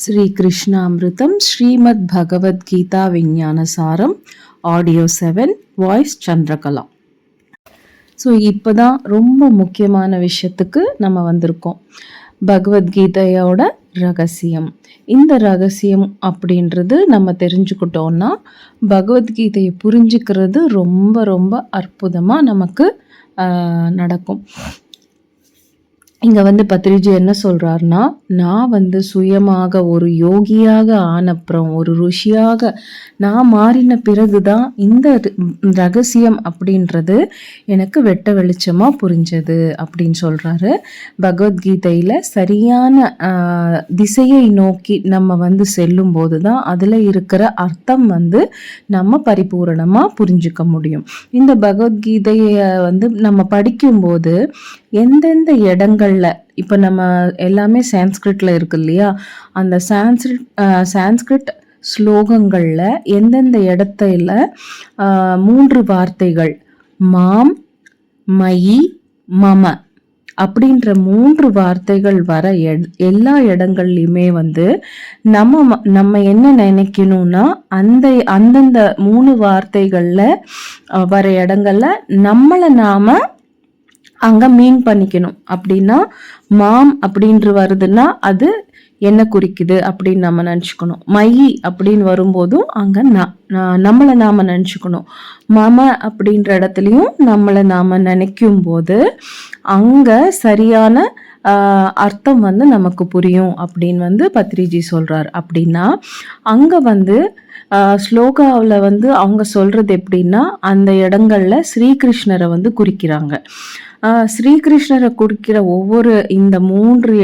Sri Krishnamritam Srimad Bhagavad Gita விஞ்ஞானசாரம் audio seven voice Chandrakala. So இப்போ தான் ரொம்ப முக்கியமான விஷயத்துக்கு நம்ம வந்திருக்கோம். பகவத்கீதையோட ரகசியம். இந்த ரகசியம் அப்படின்றது நம்ம தெரிஞ்சுக்கிட்டோன்னா பகவத்கீதையை புரிஞ்சுக்கிறது ரொம்ப ரொம்ப அற்புதமாக நமக்கு நடக்கும். இங்கே வந்து பத்ரிஜி என்ன சொல்கிறாருன்னா நான் வந்து சுயமாக ஒரு யோகியாக ஆனப்புறம் ஒரு ருஷியாக நான் மாறின பிறகு தான் இந்த ரகசியம் அப்படின்றது எனக்கு வெட்ட வெளிச்சமாக புரிஞ்சது அப்படின்னு சொல்கிறாரு பகவத்கீதையில் சரியான திசையை நோக்கி நம்ம வந்து செல்லும்போது தான் அதில் இருக்கிற அர்த்தம் வந்து நம்ம பரிபூரணமாக புரிஞ்சுக்க முடியும். இந்த பகவத்கீதையை வந்து நம்ம படிக்கும்போது எந்தெந்த இடங்களில் இப்போ நம்ம எல்லாமே சான்ஸ்கிரிட்டில் இருக்கு இல்லையா? அந்த சான்ஸ்கிரிட் சான்ஸ்கிரிட் ஸ்லோகங்களில் எந்தெந்த இடத்துல மூன்று வார்த்தைகள் மாம் மயி மம அப்படின்ற மூன்று வார்த்தைகள் வர எல்லா இடங்கள்லையுமே வந்து நம்ம ம- நம்ம என்ன நினைக்கணும்னா அந்த அந்தந்த மூணு வார்த்தைகளில் வர இடங்கள்ல நம்மளை நாம் அங்கே மீன் பண்ணிக்கணும். அப்படின்னா மாம் அப்படின்று வருதுன்னா அது என்ன குறிக்குது அப்படின்னு நம்ம நினச்சிக்கணும். மையி அப்படின்னு வரும்போதும் அங்கே நம்மளை நாம் நினச்சிக்கணும். மம அப்படின்ற இடத்துலையும் நம்மளை நாம் நினைக்கும் போது அங்கே சரியான அர்த்தம் வந்து நமக்கு புரியும் அப்படின்னு வந்து பத்ரிஜி சொல்கிறார் அப்படின்னா அங்கே வந்து ஸ்லோகாவில் வந்து அவங்க சொல்கிறது எப்படின்னா அந்த இடங்களில் ஸ்ரீகிருஷ்ணரை வந்து குறிக்கிறாங்க. ஸ்ரீகிருஷ்ணரை குறிக்கிற ஒவ்வொரு இந்த மூன்று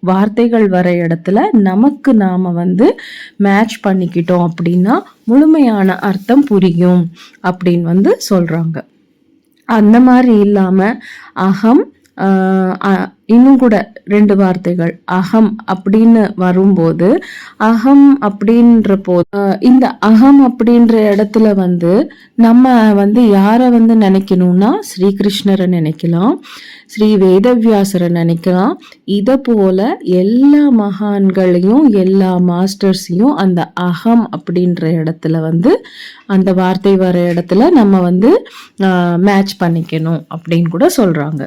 வார்த்தைகள் வர இடத்துல நமக்கு நாம் வந்து மேட்ச் பண்ணிக்கிட்டோம் அப்படின்னா முழுமையான அர்த்தம் புரியும் அப்படின்னு வந்து சொல்கிறாங்க அந்த மாதிரி இல்லாமல் அகம் இன்னும் கூட ரெண்டு வார்த்தைகள். அகம் அப்படின்னு வரும்போது அகம் அப்படின்ற போது இந்த அகம் அப்படின்ற இடத்துல வந்து நம்ம வந்து யாரை வந்து நினைக்கணும்னா ஸ்ரீகிருஷ்ணரை நினைக்கலாம் ஸ்ரீ வேதவியாசரை நினைக்கலாம். இதை போல எல்லா மகான்களையும் எல்லா மாஸ்டர்ஸையும் அந்த அகம் அப்படின்ற இடத்துல வந்து அந்த வார்த்தை வர இடத்துல நம்ம வந்து மேட்ச் பண்ணிக்கணும் அப்படின்னு கூட சொல்கிறாங்க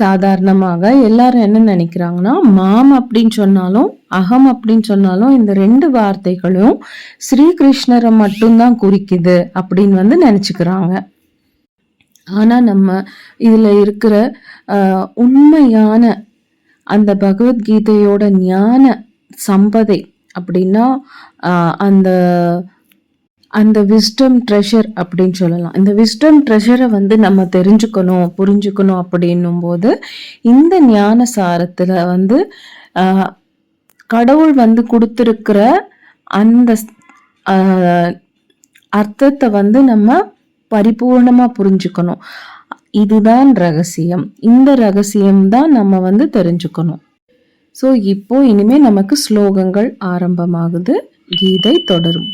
சாதாரணமாக எல்லாரும் என்ன நினைக்கிறாங்கன்னா மாம் அப்படின்னு சொன்னாலும் அகம் அப்படின்னு சொன்னாலும் இந்த ரெண்டு வார்த்தைகளும் ஸ்ரீகிருஷ்ணரை மட்டும்தான் குறிக்குது அப்படின்னு வந்து நினச்சிக்கிறாங்க. ஆனால் நம்ம இதில் இருக்கிற உண்மையான அந்த பகவத்கீதையோட ஞான சம்பதை அப்படின்னா அந்த அந்த விஸ்டம் ட்ரெஷர் அப்படின்னு சொல்லலாம். இந்த விஸ்டம் ட்ரெஷரை வந்து நம்ம தெரிஞ்சுக்கணும் புரிஞ்சுக்கணும் அப்படின்னும் போது இந்த ஞான சாரத்தில் வந்து கடவுள் வந்து கொடுத்துருக்கிற அந்த ஸ்- அர்த்தத்தை வந்து நம்ம பரிபூர்ணமாக புரிஞ்சுக்கணும். இதுதான் ரகசியம். இந்த ரகசியம் தான் நம்ம வந்து தெரிஞ்சுக்கணும். ஸோ இப்போ இனிமே நமக்கு ஸ்லோகங்கள் ஆரம்பமாகுது. கீதை தொடரும்.